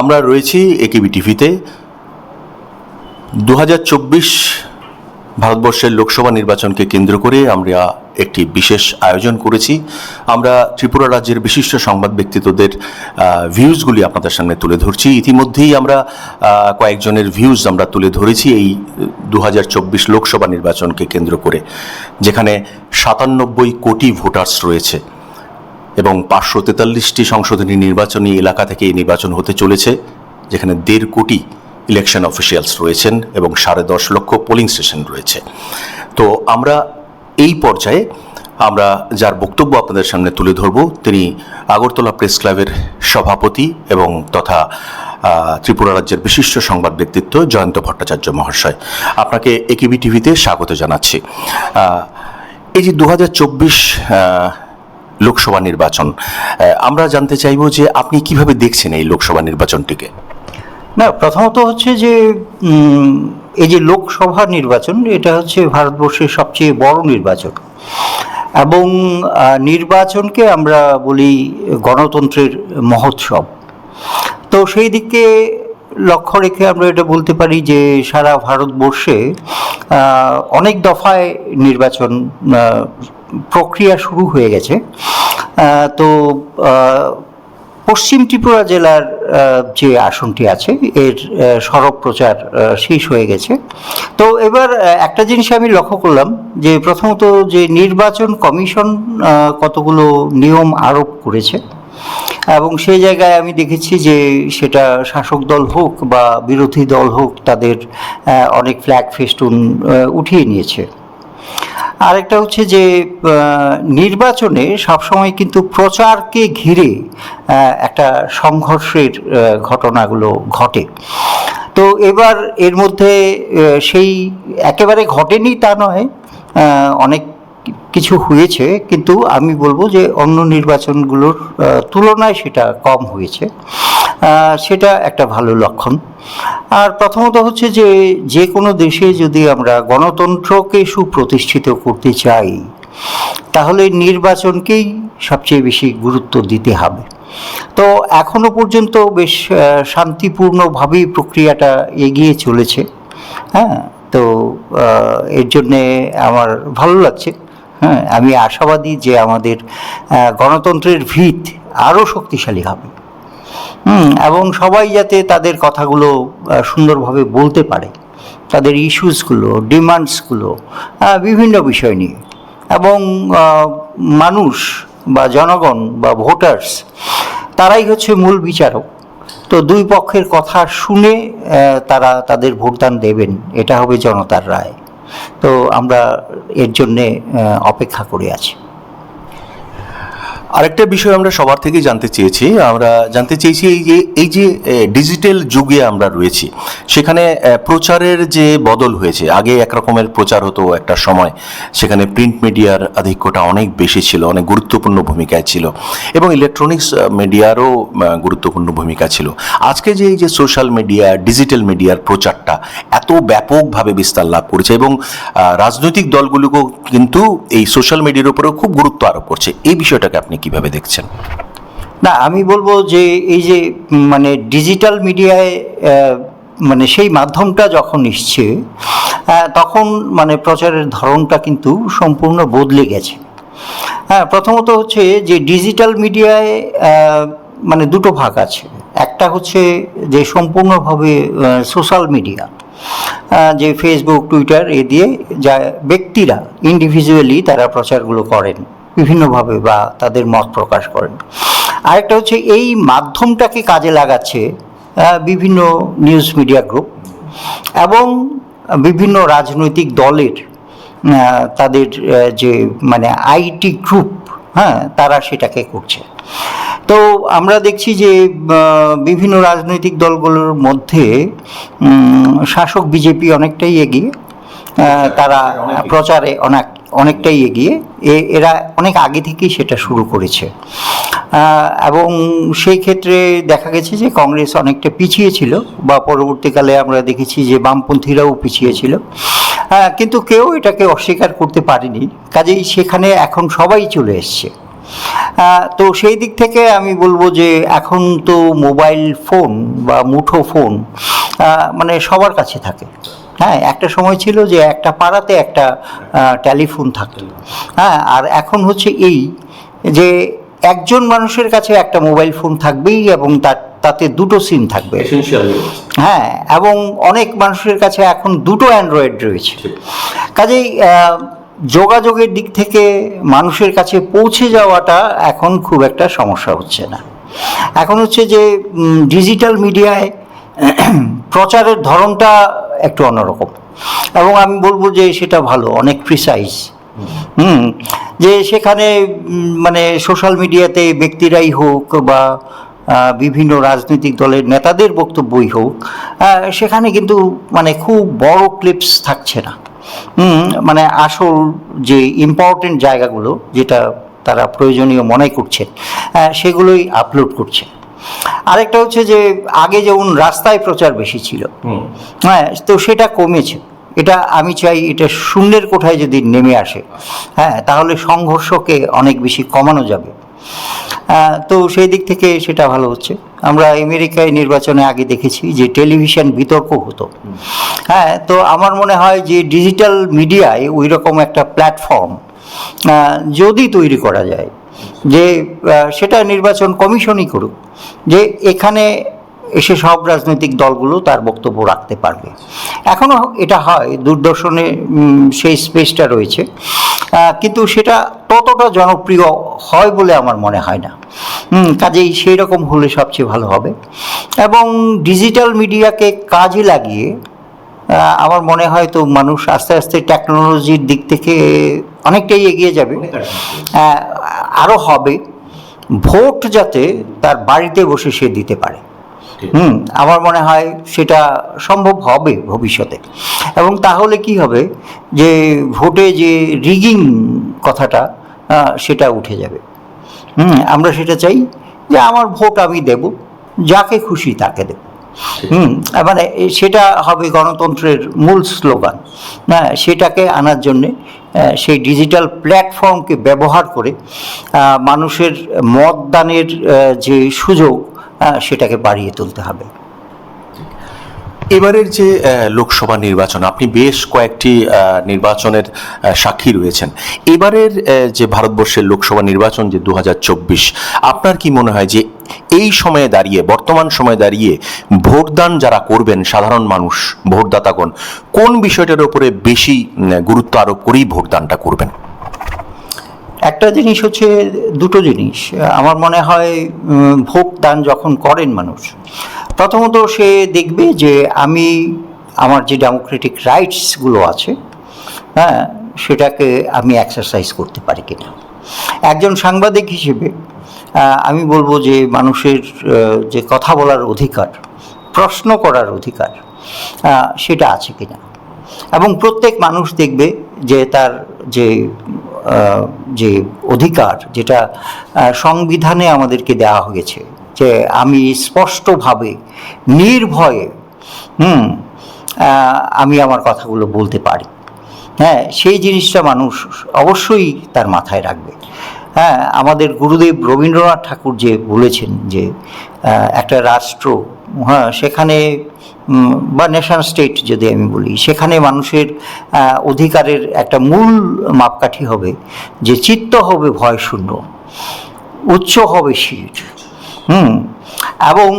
আমরা রয়েছি একেবি টিভিতে। দু হাজার চব্বিশ ভারতবর্ষের লোকসভা নির্বাচনকে কেন্দ্র করে আমরা একটি বিশেষ আয়োজন করেছি। আমরা ত্রিপুরা রাজ্যের বিশিষ্ট সংবাদ ব্যক্তিত্বদের ভিউজগুলি আপনাদের সামনে তুলে ধরছি। ইতিমধ্যেই আমরা কয়েকজনের ভিউজ আমরা তুলে ধরেছি এই দু হাজার চব্বিশ লোকসভা নির্বাচনকে কেন্দ্র করে, যেখানে সাতানব্বই কোটি ভোটার্স রয়েছে। এবং পাঁচশো তেতাল্লিশটি সংশোধনী নির্বাচনী এলাকা থেকে এই নির্বাচন হতে চলেছে, যেখানে দেড় কোটি ইলেকশন অফিসিয়ালস রয়েছেন এবং সাড়ে দশ লক্ষ পোলিং স্টেশন রয়েছে। তো আমরা এই পর্যায়ে আমরা যার বক্তব্য আপনাদের সামনে তুলে ধরব, তিনি আগরতলা প্রেস ক্লাবের সভাপতি এবং তথা ত্রিপুরা রাজ্যের বিশিষ্ট সংবাদ ব্যক্তিত্ব জয়ন্ত ভট্টাচার্য মহাশয়। আপনাকে একিবি টিভিতে স্বাগত জানাচ্ছি। এই যে দু হাজার চব্বিশ লোকসভা নির্বাচন। আমরা জানতে চাইব যে আপনি কীভাবে দেখছেন এই লোকসভা নির্বাচনটিকে? না, প্রথমত হচ্ছে যে এই যে লোকসভা নির্বাচন, এটা হচ্ছে ভারতবর্ষের সবচেয়ে বড় নির্বাচন। এবং নির্বাচনকে আমরা বলি গণতন্ত্রের মহোৎসব। তো সেই দিকে লক্ষ্য রেখে আমরা এটা বলতে পারি যে, সারা ভারতবর্ষে অনেক দফায় নির্বাচন প্রক্রিয়া শুরু হয়ে গেছে। তো পশ্চিম ত্রিপুরা জেলার যে আসনটি আছে, এর সড়ক প্রচার শেষ হয়ে গেছে। তো এবার একটা জিনিস আমি লক্ষ্য করলাম যে প্রথমত যে নির্বাচন কমিশন কতগুলো নিয়ম আরোপ করেছে, এবং সেই জায়গায় আমি দেখেছি যে সেটা শাসক দল হোক বা বিরোধী দল হোক তাদের অনেক ফ্ল্যাগ ফেস্টুন উঠিয়ে নিয়েছে। আরেকটা হচ্ছে যে নির্বাচনে সবসময় কিন্তু প্রচারকে ঘিরে একটা সংঘর্ষের ঘটনাগুলো ঘটে। তো এবার এর মধ্যে সেই একেবারে ঘটেনি তা নয় অনেক কিছু হয়েছে, কিন্তু আমি বলব যে অন্য নির্বাচনগুলোর তুলনায় সেটা কম হয়েছে। সেটা একটা ভালো লক্ষণ। আর প্রথমত হচ্ছে যে যে কোনো দেশে যদি আমরা গণতন্ত্রকে সুপ্রতিষ্ঠিত করতে চাই, তাহলে নির্বাচনকেই সবচেয়ে বেশি গুরুত্ব দিতে হবে। তো এখনও পর্যন্ত বেশ শান্তিপূর্ণভাবেই প্রক্রিয়াটা এগিয়ে চলেছে। হ্যাঁ তো এর জন্যে আমার ভালো লাগছে। হ্যাঁ আমি আশাবাদী যে আমাদের গণতন্ত্রের ভিত আরও শক্তিশালী হবে। এবং সবাই যাতে তাদের কথাগুলো সুন্দরভাবে বলতে পারে। তাদের ইস্যুসগুলো, ডিমান্ডসগুলো বিভিন্ন বিষয় নিয়ে। এবং মানুষ বা জনগণ বা ভোটার্স, তারাই হচ্ছে মূল বিচারক। তো দুই পক্ষের কথা শুনে তারা তাদের ভোটদান দেবেন, এটা হবে জনতার রায়। তো আমরা এর জন্যে অপেক্ষা করে আছি। আরেকটা বিষয় আমরা সবার থেকে জানতে চেয়েছি, আমরা জানতে চেয়েছি এই যে এই যে ডিজিটাল যুগে আমরা রয়েছি, সেখানে প্রচারের যে বদল হয়েছে, আগে একরকমের প্রচার হতো একটা সময়, সেখানে প্রিন্ট মিডিয়ার আধিক্যটা অনেক বেশি ছিল, অনেক গুরুত্বপূর্ণ ভূমিকায় ছিল, এবং ইলেকট্রনিক্স মিডিয়ারও গুরুত্বপূর্ণ ভূমিকা ছিল। আজকে যে, এই যে সোশ্যাল মিডিয়া ডিজিটাল মিডিয়ার প্রচারটা এত ব্যাপকভাবে বিস্তার লাভ করেছে, এবং রাজনৈতিক দলগুলোকেও কিন্তু এই সোশ্যাল মিডিয়ার উপরেও খুব গুরুত্ব আরোপ করছে, এই বিষয়টাকে আপনি কীভাবে দেখছেন? না, আমি বলব যে এই যে মানে ডিজিটাল মিডিয়ায় মানে সেই মাধ্যমটা যখন এসছে তখন মানে প্রচারের ধরনটা কিন্তু সম্পূর্ণ বদলে গেছে। হ্যাঁ প্রথমত হচ্ছে যে ডিজিটাল মিডিয়ায় মানে দুটো ভাগ আছে। একটা হচ্ছে যে সম্পূর্ণভাবে সোশ্যাল মিডিয়া যে ফেসবুক টুইটার এ দিয়ে যা ব্যক্তিরা ইন্ডিভিজুয়ালি তারা প্রচারগুলো করেন। বিভিন্নভাবে বা তাদের মত প্রকাশ করেন। আরেকটা হচ্ছে এই মাধ্যমটাকে কাজে লাগাচ্ছে বিভিন্ন নিউজ মিডিয়া গ্রুপ এবং বিভিন্ন রাজনৈতিক দলের তাদের যে মানে আইটি গ্রুপ হ্যাঁ তারা সেটাকে করছে। তো আমরা দেখছি যে বিভিন্ন রাজনৈতিক দলগুলোর মধ্যে শাসক বিজেপি অনেকটাই এগিয়ে তারা প্রচারে অনেক অনেকটাই এগিয়ে। এরা অনেক আগে থেকেই সেটা শুরু করেছে। এবং সেই ক্ষেত্রে দেখা গেছে যে কংগ্রেস অনেকটা পিছিয়ে ছিল বা পরবর্তীকালে আমরা দেখেছি যে বামপন্থীরাও পিছিয়ে ছিল। কিন্তু কেউ এটাকে অস্বীকার করতে পারেনি। কাজেই সেখানে এখন সবাই চলে এসছে। তো সেই দিক থেকে আমি বলব যে এখন তো মোবাইল ফোন বা মুঠো ফোন মানে সবার কাছে থাকে। হ্যাঁ একটা সময় ছিল যে একটা পাড়াতে একটা টেলিফোন থাকতো। হ্যাঁ আর এখন হচ্ছে এই যে একজন মানুষের কাছে একটা মোবাইল ফোন থাকবেই এবং তার তাতে দুটো সিম থাকবে। হ্যাঁ এবং অনেক মানুষের কাছে এখন দুটো অ্যান্ড্রয়েড রয়েছে। কাজেই যোগাযোগের দিক থেকে মানুষের কাছে পৌঁছে যাওয়াটা এখন খুব একটা সমস্যা হচ্ছে না। এখন হচ্ছে যে ডিজিটাল মিডিয়ায় প্রচারের ধরনটা একটু অন্যরকম। এবং আমি বলব যে সেটা ভালো, অনেক প্রিসাইজ হুম, যে সেখানে মানে সোশ্যাল মিডিয়াতে ব্যক্তিরাই হোক বা বিভিন্ন রাজনৈতিক দলের নেতাদের বক্তব্যই হোক সেখানে কিন্তু মানে খুব বড় ক্লিপস থাকছে না। মানে আসল যে ইম্পর্টেন্ট জায়গাগুলো যেটা তারা প্রয়োজনীয় মনে করছেন সেগুলোই আপলোড করছে। আরেকটা হচ্ছে যে আগে যেমন রাস্তায় প্রচার বেশি ছিল হ্যাঁ তো সেটা কমেছে। এটা আমি চাই এটা শূন্যের কোঠায় যদি নেমে আসে হ্যাঁ তাহলে সংঘর্ষকে অনেক বেশি কমানো যাবে। তো সেই দিক থেকে সেটা ভালো হচ্ছে। আমরা আমেরিকায় নির্বাচনে আগে দেখেছি যে টেলিভিশন বিতর্ক হতো। হ্যাঁ তো আমার মনে হয় যে ডিজিটাল মিডিয়ায় ওই রকম একটা প্ল্যাটফর্ম যদি তৈরি করা যায়, যে সেটা নির্বাচন কমিশনই করুক, যে এখানে এসে সব রাজনৈতিক দলগুলো তার বক্তব্য রাখতে পারবে। এখনও এটা হয়, দূরদর্শনে সেই স্পেসটা রয়েছে। কিন্তু সেটা ততটা জনপ্রিয় হয় বলে আমার মনে হয় না। কাজেই সেই রকম হলে সবচেয়ে ভালো হবে। এবং ডিজিটাল মিডিয়াকে কাজে লাগিয়ে আমার মনে হয় তো মানুষ আস্তে আস্তে টেকনোলজির দিক থেকে অনেকটাই এগিয়ে যাবে। আরও হবে। ভোট যাতে তার বাড়িতে বসে সে দিতে পারে। হুম আমার মনে হয় সেটা সম্ভব হবে ভবিষ্যতে। এবং তাহলে কি হবে যে ভোটে যে রিগিং কথাটা সেটা উঠে যাবে। হুম আমরা সেটা চাই যে আমার ভোট আমি দেব যাকে খুশি তাকে দেব। হুম মানে সেটা হবে গণতন্ত্রের মূল স্লোগান। হ্যাঁ সেটাকে আনার জন্যে সেই ডিজিটাল প্ল্যাটফর্মকে ব্যবহার করে মানুষের মতদানের যে সুযোগ সেটাকে বাড়িয়ে তুলতে হবে। এবারের যে লোকসভা নির্বাচন, আপনি বেশ কয়েকটি নির্বাচনের সাক্ষী রয়েছেন। এবারের যে ভারতবর্ষের লোকসভা নির্বাচন যে দু হাজার চব্বিশ, আপনার কি মনে হয় যে এই সময়ে দাঁড়িয়ে, বর্তমান সময়ে দাঁড়িয়ে ভোটদান যারা করবেন, সাধারণ মানুষ, ভোটদাতাগণ, কোন বিষয়টার উপরে বেশি গুরুত্ব আরোপ করেই ভোটদানটা করবেন? একটা জিনিস হচ্ছে, দুটো জিনিস। আমার মনে হয় ভোটদান যখন করেন মানুষ প্রথমত সে দেখবে যে আমি আমার যে ডেমোক্রেটিক রাইটসগুলো আছে হ্যাঁ সেটাকে আমি এক্সারসাইজ করতে পারি কিনা। একজন সাংবাদিক হিসেবে আমি বলব যে মানুষের যে কথা বলার অধিকার, প্রশ্ন করার অধিকার সেটা আছে কিনা। এবং প্রত্যেক মানুষ দেখবে যে তার যে যে অধিকার, যেটা সংবিধানে আমাদেরকে দেওয়া হয়েছে যে আমি স্পষ্টভাবে, নির্ভয়ে, হুম আমি আমার কথাগুলো বলতে পারি। হ্যাঁ সেই জিনিসটা মানুষ অবশ্যই তার মাথায় রাখবে। হ্যাঁ আমাদের গুরুদেব রবীন্দ্রনাথ ঠাকুর যে বলেছেন যে একটা রাষ্ট্র হ্যাঁ সেখানে বা ন্যাশনাল স্টেট যদি আমি বলি, সেখানে মানুষের অধিকারের একটা মূল মাপকাঠি হবে যে, চিত্ত হবে ভয় শূন্য, উচ্চ হবে শির হুম, এবং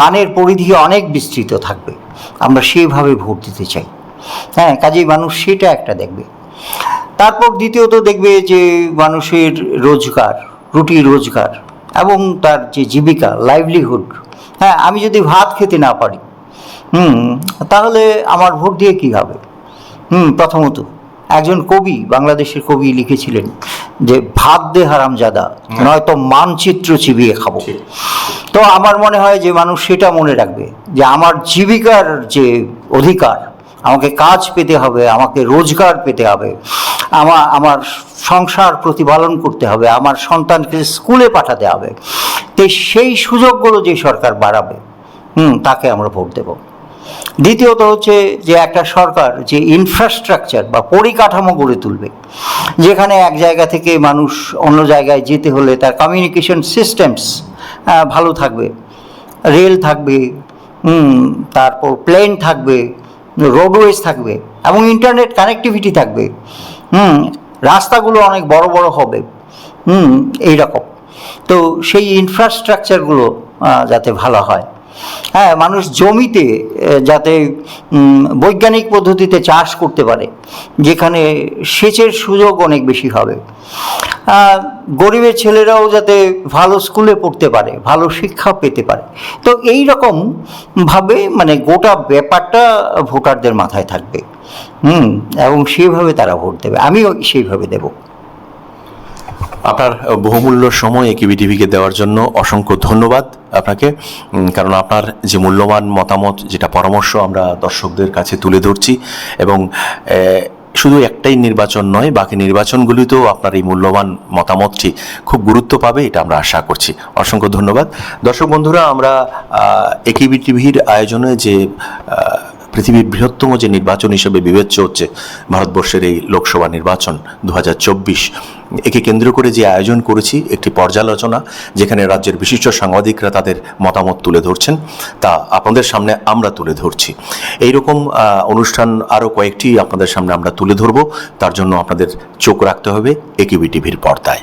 গানের পরিধি অনেক বিস্তৃত থাকবে। আমরা সেইভাবে ভোট দিতে চাই। হ্যাঁ কাজেই মানুষ সেটা একটা দেখবে। তারপর দ্বিতীয়ত দেখবে যে মানুষের রোজগার রুটি রোজগার এবং তার যে জীবিকা লাইভলিহুড হ্যাঁ আমি যদি ভাত খেতে না পারি, হুম, তাহলে আমার ভোট দিয়ে কী হবে? হুম, প্রথমত একজন কবি বাংলাদেশের কবি লিখেছিলেন যে ভাত দে হারামজাদা নয়তো মানচিত্র চিবিয়ে খাব। তো আমার মনে হয় যে মানুষ সেটা মনে রাখবে যে আমার জীবিকার যে অধিকার আমাকে কাজ পেতে হবে আমাকে রোজগার পেতে হবে আমার আমার সংসার প্রতিপালন করতে হবে আমার সন্তানকে স্কুলে পাঠাতে হবে। তো সেই সুযোগগুলো যে সরকার বাড়াবে হুম তাকে আমরা ভোট দেব। দ্বিতীয়ত হচ্ছে যে একটা সরকার যে ইনফ্রাস্ট্রাকচার বা পরিকাঠামো গড়ে তুলবে, যেখানে এক জায়গা থেকে মানুষ অন্য জায়গায় যেতে হলে তার কমিউনিকেশন সিস্টেমস ভালো থাকবে রেল থাকবে তারপর প্লেন থাকবে রোডওয়েজ থাকবে এবং ইন্টারনেট কানেক্টিভিটি থাকবে হুম রাস্তাগুলো অনেক বড় বড় হবে হুম এইরকম। তো সেই ইনফ্রাস্ট্রাকচারগুলো যাতে ভালো হয়। হ্যাঁ মানুষ জমিতে যাতে বৈজ্ঞানিক পদ্ধতিতে চাষ করতে পারে, যেখানে সেচের সুযোগ অনেক বেশি হবে। গরিবের ছেলেরাও যাতে ভালো স্কুলে পড়তে পারে, ভালো শিক্ষা পেতে পারে। তো এই রকম ভাবে মানে গোটা ব্যাপারটা ভোটারদের মাথায় থাকবে। হুম, এবং সেভাবে তারা ভোট দেবে। আমিও সেইভাবে দেবো। আপনার বহুমূল্য সময় একিবি টিভিকে দেওয়ার জন্য অসংখ্য ধন্যবাদ আপনাকে। কারণ আপনার যে মূল্যবান মতামত, যেটা পরামর্শ আমরা দর্শকদের কাছে তুলে ধরছি, এবং শুধু একটাই নির্বাচন নয়, বাকি নির্বাচনগুলিতেও আপনার এই মূল্যবান মতামতটি খুব গুরুত্ব পাবে, এটা আমরা আশা করছি। অসংখ্য ধন্যবাদ। দর্শক বন্ধুরা, আমরা একিবি টিভির আয়োজনে যে পৃথিবীর বৃহত্তম যে নির্বাচন হিসেবে বিবেচ্য হচ্ছে ভারতবর্ষের এই লোকসভা নির্বাচন দু হাজার চব্বিশ, একে কেন্দ্র করে যে আয়োজন করেছি একটি পর্যালোচনা যেখানে রাজ্যের বিশিষ্ট সাংবাদিকরা তাদের মতামত তুলে ধরছেন, তা আপনাদের সামনে আমরা তুলে ধরছি। এইরকম অনুষ্ঠান আরও কয়েকটি আপনাদের সামনে আমরা তুলে ধরব, তার জন্য আপনাদের চোখ রাখতে হবে একিবি টিভির পর্দায়।